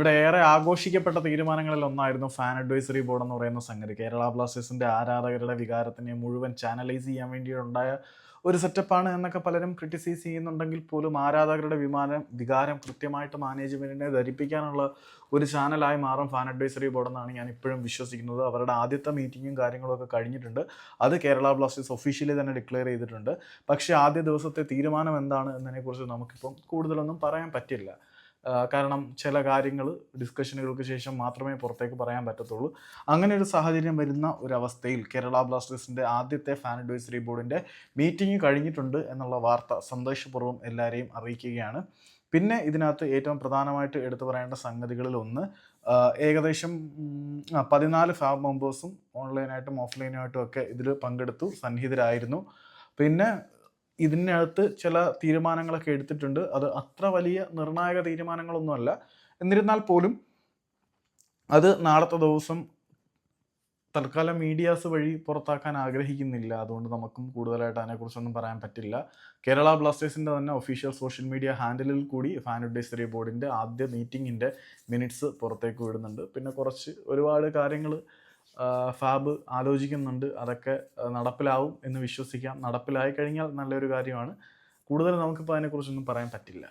ഇവിടെ ഏറെ ആഘോഷിക്കപ്പെട്ട തീരുമാനങ്ങളിൽ ഒന്നായിരുന്നു ഫാൻ അഡ്വൈസറി ബോർഡ് എന്ന് പറയുന്ന സംഗതി. കേരള ബ്ലാസ്റ്റേഴ്സിന്റെ ആരാധകരുടെ വികാരത്തിനെ മുഴുവൻ ചാനലൈസ് ചെയ്യാൻ വേണ്ടിയുണ്ടായ ഒരു സെറ്റപ്പാണ് എന്നൊക്കെ പലരും ക്രിറ്റിസൈസ് ചെയ്യുന്നുണ്ടെങ്കിൽ പോലും ആരാധകരുടെ വിമാനം വികാരം കൃത്യമായിട്ട് മാനേജ്മെന്റിനെ ധരിപ്പിക്കാനുള്ള ഒരു ചാനലായി മാറും ഫാൻ അഡ്വൈസറി ബോർഡ് എന്നാണ് ഞാൻ ഇപ്പോഴും വിശ്വസിക്കുന്നത്. അവരുടെ ആദ്യത്തെ മീറ്റിങ്ങും കാര്യങ്ങളൊക്കെ കഴിഞ്ഞിട്ടുണ്ട്. അത് കേരള ബ്ലാസ്റ്റേഴ്സ് ഒഫീഷ്യലി തന്നെ ഡിക്ലെയർ ചെയ്തിട്ടുണ്ട്. പക്ഷേ ആദ്യ ദിവസത്തെ തീരുമാനം എന്താണ് എന്നതിനെക്കുറിച്ച് നമുക്കിപ്പം കൂടുതലൊന്നും പറയാൻ പറ്റില്ല. കാരണം ചില കാര്യങ്ങൾ ഡിസ്കഷനുകൾക്ക് ശേഷം മാത്രമേ പുറത്തേക്ക് പറയാൻ പറ്റത്തുള്ളൂ. അങ്ങനെ ഒരു സാഹചര്യം വരുന്ന ഒരു അവസ്ഥയിൽ കേരള ബ്ലാസ്റ്റേഴ്സിന്റെ ആദ്യത്തെ ഫാൻ അഡ്വൈസറി ബോർഡിന്റെ മീറ്റിംഗ് കഴിഞ്ഞിട്ടുണ്ട് എന്നുള്ള വാർത്ത സന്തോഷപൂർവം എല്ലാവരെയും അറിയിക്കുകയാണ്. പിന്നെ ഇതിനകത്ത് ഏറ്റവും പ്രധാനമായിട്ട് എടുത്തു പറയേണ്ട സംഗതികളിൽ ഒന്ന് ഏകദേശം പതിനാല് ഫാബ് മെമ്പേഴ്സും ഓൺലൈനായിട്ടും ഓഫ്ലൈനായിട്ടും ഒക്കെ ഇതിൽ പങ്കെടുത്തു സന്നിഹിതരായിരുന്നു. പിന്നെ ഇതിനകത്ത് ചില തീരുമാനങ്ങളൊക്കെ എടുത്തിട്ടുണ്ട്. അത് അത്ര വലിയ നിർണായക തീരുമാനങ്ങളൊന്നുമല്ല. എന്നിരുന്നാൽ പോലും അത് നാളത്തെ ദിവസം തൽക്കാലം മീഡിയാസ് വഴി പുറത്താക്കാൻ ആഗ്രഹിക്കുന്നില്ല. അതുകൊണ്ട് നമുക്കും കൂടുതലായിട്ട് അതിനെക്കുറിച്ചൊന്നും പറയാൻ പറ്റില്ല. കേരള ബ്ലാസ്റ്റേഴ്സിന്റെ തന്നെ ഒഫീഷ്യൽ സോഷ്യൽ മീഡിയ ഹാൻഡിലിൽ കൂടി ഫാൻ അഡ്വൈസറി ബോർഡിന്റെ ആദ്യ മീറ്റിങ്ങിന്റെ മിനിറ്റ്സ് പുറത്തേക്ക് വിടുന്നുണ്ട്. പിന്നെ കുറച്ച് ഒരുപാട് കാര്യങ്ങൾ ഫാബ് ആലോചിക്കുന്നുണ്ട്. അതൊക്കെ നടപ്പിലാവും എന്ന് വിശ്വസിക്കാം. നടപ്പിലായി കഴിഞ്ഞാൽ നല്ലൊരു കാര്യമാണ്. കൂടുതൽ നമുക്കിപ്പോൾ അതിനെക്കുറിച്ചൊന്നും പറയാൻ പറ്റില്ല.